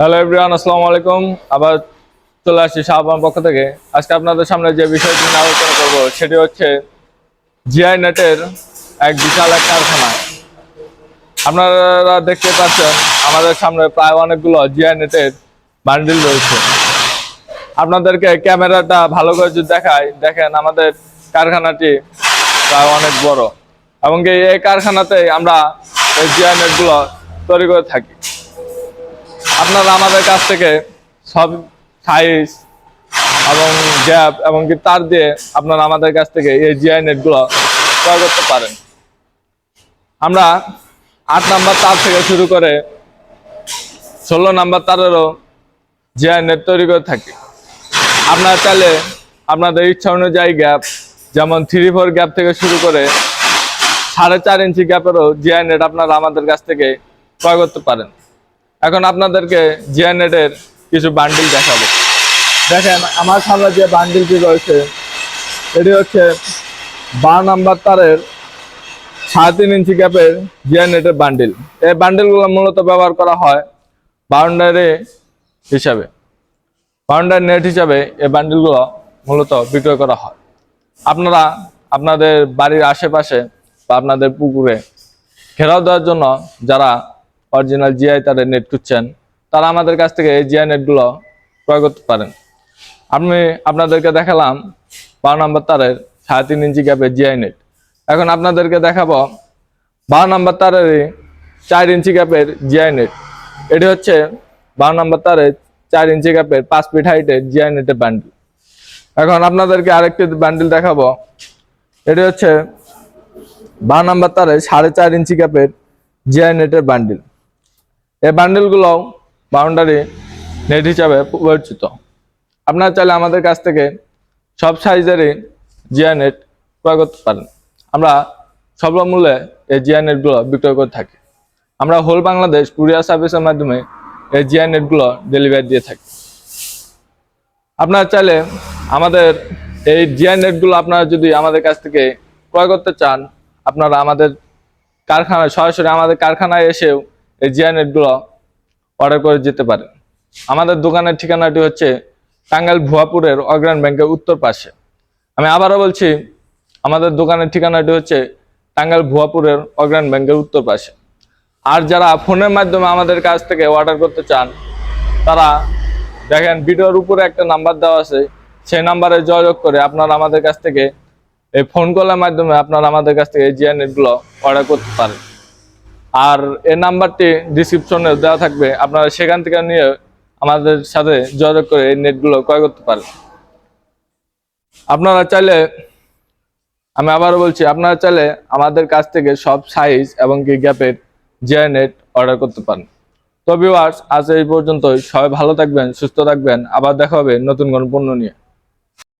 Hello everyone আসসালামু আলাইকুম। আবার চলে আসছি শাহবান পক্ষ থেকে। আজকে আপনাদের সামনে যে বিষয়টি নিয়ে আলোচনা করব, সেটি হচ্ছে জিআই নেটের এক বিশাল এক কারখানা। আপনারা দেখতে পাচ্ছেন, আমাদের সামনে প্রায় অনেকগুলো জিআই নেটের বান্ডিল রয়েছে। আপনাদেরকে ক্যামেরাটা ভালো করে যদি দেখায় দেখেন আমাদের কারখানাটি প্রায় অনেক বড়। এবং এই কারখানাতেই আমরা এই জিআই নেটগুলো তৈরি করে থাকি। আপনারা আমাদের কাছ থেকে সব সাইজ এবং গ্যাপ এবং কি তার দিয়ে আপনারা আমাদের কাছ থেকে এই জিআই নেটগুলো ক্রয় করতে পারেন। আমরা আট নাম্বার তার থেকে শুরু করে ষোলো নাম্বার তারেরও জিআই নেট তৈরি করে থাকি। আপনারা চাইলে আপনাদের ইচ্ছা অনুযায়ী গ্যাপ যেমন থ্রি ফোর গ্যাপ থেকে শুরু করে সাড়ে চার ইঞ্চি গ্যাপেরও জিআই নেট আপনারা আমাদের কাছ থেকে ক্রয় করতে পারেন। এখন আপনাদেরকে জিআই নেটের কিছু বান্ডিল দেখাবো। দেখেন, আমার সামনে যে বান্ডিলটি রয়েছে, এটি হচ্ছে বারো নাম্বার তারের সাড়ে তিন ইঞ্চি ক্যাপের জিআই নেটের বান্ডিল এই বান্ডিলগুলো মূলত ব্যবহার করা হয় বাউন্ডারি হিসাবে। বাউন্ডারি নেট হিসাবে এই বান্ডিলগুলো মূলত বিক্রয় করা হয়। আপনারা আপনাদের বাড়ির আশেপাশে বা আপনাদের পুকুরে ঘেরাও দেওয়ার জন্য যারা অরিজিনাল জিআই তাদের নেট খুঁজছেন, তারা আমাদের কাছ থেকে এই জিআই নেটগুলো ক্রয় করতে পারেন। আমি আপনাদেরকে দেখালাম বারো নম্বর তারের সাড়ে তিন ইঞ্চি গ্যাপের জিআই নেট এখন আপনাদেরকে দেখাবো বারো নম্বর তারেরই চার ইঞ্চি গ্যাপের জিআই নেট এটি হচ্ছে বারো নম্বর তারের চার ইঞ্চি গ্যাপের পাঁচ ফিট হাইটের জিআই নেটের বান্ডিল এখন আপনাদেরকে আরেকটি বান্ডিল দেখাবো। এটি হচ্ছে বারো নম্বর তারে সাড়ে চার ইঞ্চি গ্যাপের জিআই নেটের বান্ডিল এই বান্ডিলগুলো বাউন্ডারি নেট হিসাবে পরিচিত। আপনারা চাইলে আমাদের কাছ থেকে সব সাইজেরই জিআই নেট ক্রয় করতে পারেন। আমরা স্বল্প মূল্যে এই জিআই নেটগুলো বিক্রয় করে থাকি। আমরা হোল বাংলাদেশ কুরিয়ার সার্ভিসের মাধ্যমে এই জিআই নেটগুলো ডেলিভারি দিয়ে থাকি। আপনারা চাইলে আমাদের এই জিআই নেটগুলো আপনারা যদি আমাদের কাছ থেকে ক্রয় করতে চান, আপনারা আমাদের কারখানায়, সরাসরি আমাদের কারখানায় এসেও এই জিআই নেটগুলো অর্ডার করে যেতে পারেন আমাদের দোকানের ঠিকানাটি হচ্ছে টাঙ্গাইল ভুয়াপুরের অগ্রাণ ব্যাংকের উত্তর পাশে। আমি আবারও বলছি, আমাদের দোকানের ঠিকানাটি হচ্ছে টাঙ্গাইল ভুয়াপুরের অগ্রাণ ব্যাংকের উত্তর পাশে। আর যারা ফোনের মাধ্যমে আমাদের কাছ থেকে অর্ডার করতে চান, তারা দেখেন ভিডিওর উপরে একটা নাম্বার দেওয়া আছে, সেই নাম্বারে যোগাযোগ করে আপনারা আমাদের কাছ থেকে এই ফোন কলের মাধ্যমে আপনারা আমাদের কাছ থেকে জিআই নেটগুলো অর্ডার করতে পারেন। আর এই নাম্বারটি ডিসক্রিপশনে দেওয়া থাকবে। আপনারা সেখান থেকে নিয়ে আমাদের সাথে যোগাযোগ করে এই নেটগুলো ক্রয় করতে পারেন। আপনারা চাইলে, আমি আবারও বলছি, আপনারা চাইলে আমাদের কাছ থেকে সব সাইজ এবং কি গ্যাপের জিআই নেট অর্ডার করতে পারেন। তো আজ এই পর্যন্তই। সবাই ভালো থাকবেন, সুস্থ থাকবেন। আবার দেখা হবে নতুন কোনো পণ্য নিয়ে।